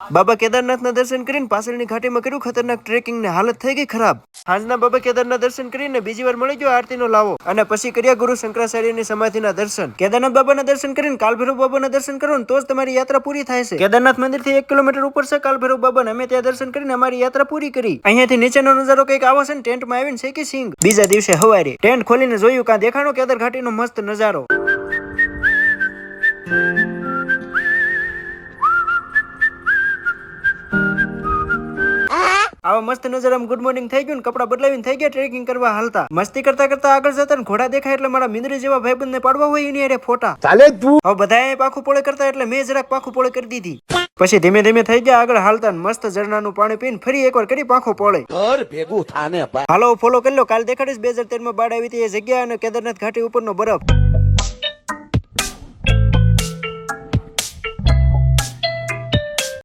બાબા કેદારનાથના દર્શન કરીને પાછળની ઘાટીમાં કર્યું ખતરનાક ટ્રેકિંગ ને હાલત થઈ ગઈ ખરાબ. હાંજના બાબા કેદારના દર્શન કરીને બીજી વાર મળી ગયો આરતીનો લાવો અને પછી કર્યા ગુરુ શંકરાચાર્યની સમાધિના દર્શન. કેદારનાથ બાબાના દર્શન કરીને કાલભૈરવ બાબાના દર્શન કરો તો જ તમારી યાત્રા પૂરી થાય છે. કેદારનાથ મંદિરથી એક કિલોમીટર ઉપર છે કાલભૈરવ બાબાને. અમે ત્યાં દર્શન કરીને અમારી યાત્રા પૂરી કરી. અહીંયાથી નીચેનો નજારો કંઈક આવો છે ટેન્ટમાં આવીને શેકી સિંગ. બીજા દિવસે હવારે ટેન્ટ ખોલીને જોયું કાં દેખાણો કેદાર ઘાટીનો મસ્ત નજારો. આવા મસ્ત નજર આમ ગુડ મોર્નિંગ થઈ ગયું ને કપડા બદલાવીને થઈ ગયા ટ્રેકિંગ કરવા હાલતા. મસ્તી કરતા કરતા આગળ જતા ને ઘોડા દેખાય એટલે મારા મિંદરી જેવા ભાઈબંધ ને પાડવા હોય એની અરે ફોટા. ચાલે તું. હવે બધાએ પાખું પોળે કરતા એટલે મેં જરાક પાખું પોળે કરી દીધી. પછી ધીમે ધીમે થઈ ગયા આગળ હાલતા ને મસ્ત ઝરણાનું પાણી પીને ફરી એકવાર કરી પાખું પોળે. ઘર ભેગું થાને હાલો ફોલો કરી લો. કાલ દેખાડીશ બે હજાર તેરમાં બાડ આવી હતી એ જગ્યા અને કેદારનાથ ઘાટી ઉપરનો બરફ.